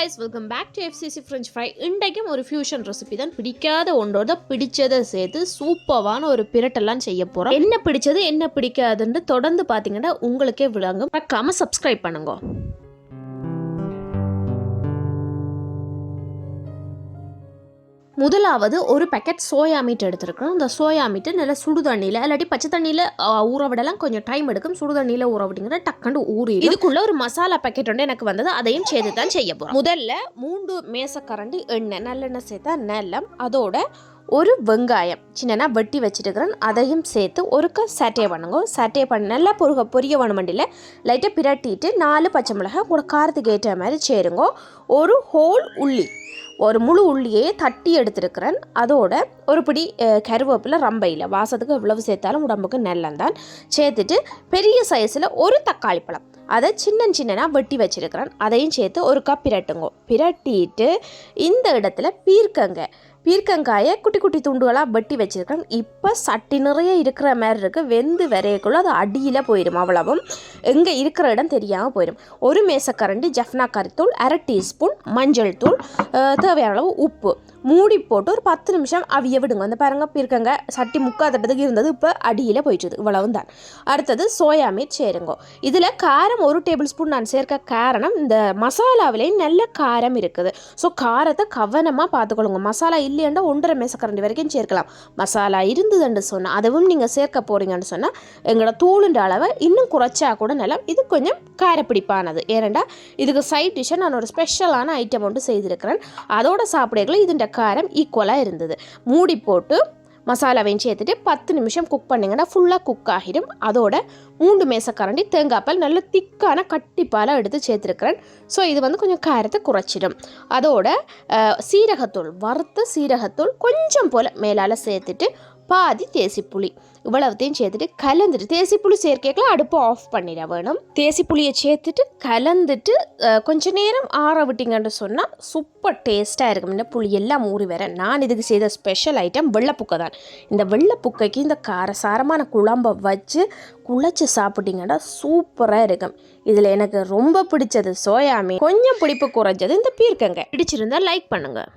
Guys welcome back to FCC french fry இன்றைக்கும் ஒரு fusion recipe தான் பிடிக்காத ஒன்றோட பிடிச்சதை சேர்த்து சூப்பரான ஒரு பிரட்டெல்லாம் செய்ய போகிறோம் என்ன பிடிச்சது என்ன பிடிக்காதுன்னு தொடர்ந்து பார்த்தீங்கன்னா உங்களுக்கே விளங்கும். மறக்காமல் சப்ஸ்கிரைப் பண்ணுங்க. முதலாவது ஒரு பேக்கெட் சோயா மீட் எடுத்துருக்கணும். அந்த சோயா மீட்டு நல்லா சுடு தண்ணியில் இல்லாட்டி பச்சை தண்ணியில் ஊற விடலாம். கொஞ்சம் டைம் எடுக்கும். சுடு தண்ணியில் ஊற விட்டீங்கன்னா டக்குன்னு ஊறி இதுக்குள்ள ஒரு மசாலா பேக்கெட் ஒன்று எனக்கு வந்தது. அதையும் சேர்த்து தான் செய்ய போகிறோம் முதல்ல மூன்று மேசக்கரண்டி எண்ணெய் நல்லெண்ணெய் சேர்த்தா நல்லம். அதோட ஒரு வெங்காயம் சின்னனா வெட்டி வச்சுருக்கிறேன். அதையும் சேர்த்து ஒருக்க சட்டையை பண்ணுங்க. சட்டையை பண்ண நல்லா பொருக பொரிய வேணுமண்டியில் லைட்டாக பிரட்டிட்டு நாலு பச்சை மிளகாய் கூட காரத்துக்கு ஏற்ற மாதிரி சேருங்க. ஒரு ஹோல் உள்ளி ஒரு முழு உள்ளியே தட்டி எடுத்துருக்கிறேன். அதோட ஒரு பிடி கருவேப்பில் ரம்பையில். வாசத்துக்கு எவ்வளவு சேர்த்தாலும் உடம்புக்கு நல்லந்தான் சேர்த்துட்டு பெரிய சைஸில் ஒரு தக்காளி பழம். அதை சின்ன சின்னனா வெட்டி வச்சுருக்கிறேன். அதையும் சேர்த்து ஒரு கப் பிரட்டுங்கோ. பிரட்டிட்டு இந்த இடத்துல பீர்க்கங்க. பீர்க்கங்காயை குட்டி குட்டி துண்டுகளாக வெட்டி வச்சுருக்கேன் இப்போ சட்டி நிறைய இருக்கிற மாதிரி இருக்குது வெந்து வரையக்குள்ள அது அடியில் போயிடும் அவ்வளவும். எங்கே இருக்கிற இடம் தெரியாமல் போயிடும் ஒரு மேசக்கரண்டி ஜஃப்னா கறித்தூள் அரை டீஸ்பூன் மஞ்சள் தூள் தேவையான அளவு உப்பு. மூடி போட்டு ஒரு பத்து நிமிஷம் அவிய விடுங்க. அந்த பாருங்க பிற்கங்க சட்டி முக்காதட்டத்துக்கு இருந்தது இப்போ அடியில் போயிட்டுது. இவ்வளவும் தான். அடுத்தது சோயா மீட் சேருங்க. இதில் காரம் ஒரு டேபிள் ஸ்பூன் நான் சேர்க்க காரணம் இந்த மசாலாவிலேயும் நல்ல காரம் இருக்குது. ஸோ காரத்தை கவனமாக பார்த்துக்கொள்ளுங்க. மசாலா இல்லையாண்டா ஒன்றரை மேசக்கரண்டி வரைக்கும் சேர்க்கலாம். மசாலா இருந்ததுன்னு சொன்னால் அதுவும் நீங்கள் சேர்க்க போகிறீங்கன்னு சொன்னால் எங்களோட தூளுன்ற அளவை இன்னும் குறைச்சா கூட நல்லா இது கொஞ்சம் காரப்பிடிப்பானது. ஏனண்டா இதுக்கு சைட் டிஷ்ஷை நான் ஒரு ஸ்பெஷலான ஐட்டம் ஒன்று செய்திருக்கிறேன். அதோட சாப்பிடக்குள்ள இதுன்ற காரம் ஈக்குவலாக இருந்தது. மூடி போட்டு மசாலாவையும் சேர்த்துட்டு பத்து நிமிஷம் குக் பண்ணிங்கன்னா ஃபுல்லாக குக் ஆகிடும். அதோட மூன்று மேசக்கரண்டி தேங்காய்ப்பால் நல்ல திக்கான கட்டிப்பாலாக எடுத்து சேர்த்துருக்கிறேன். ஸோ இது வந்து கொஞ்சம் காரத்தை குறைச்சிடும். அதோட சீரகத்தூள் வறுத்த சீரகத்தூள் கொஞ்சம் போல் மேலால் சேர்த்துட்டு பாதி தேசிப்புளி. இவ்வளவுத்தையும் சேர்த்துட்டு கலந்துட்டு தேசிப்புளி சேர்க்கைக்குலாம் அடுப்பை ஆஃப் பண்ணிட வேணும். தேசிப்புளியை சேர்த்துட்டு கலந்துட்டு கொஞ்ச நேரம் ஆற விட்டிங்கன்னு சொன்னால் சூப்பர் டேஸ்ட்டாக இருக்கும். இந்த புளி எல்லாம் ஊறி வரேன் நான் இதுக்கு செய்த ஸ்பெஷல் ஐட்டம் வெள்ளைப்புக்கை தான். இந்த வெள்ளைப்புக்கைக்கு இந்த காரசாரமான குழம்பை வச்சு குழச்சி சாப்பிட்டீங்கன்னா சூப்பராக இருக்கும். இதில் எனக்கு ரொம்ப பிடிச்சது சோயாமீன் கொஞ்சம் பிடிப்பு குறைஞ்சது இந்த பீர்க்கங்க. பிடிச்சிருந்தா லைக் பண்ணுங்கள்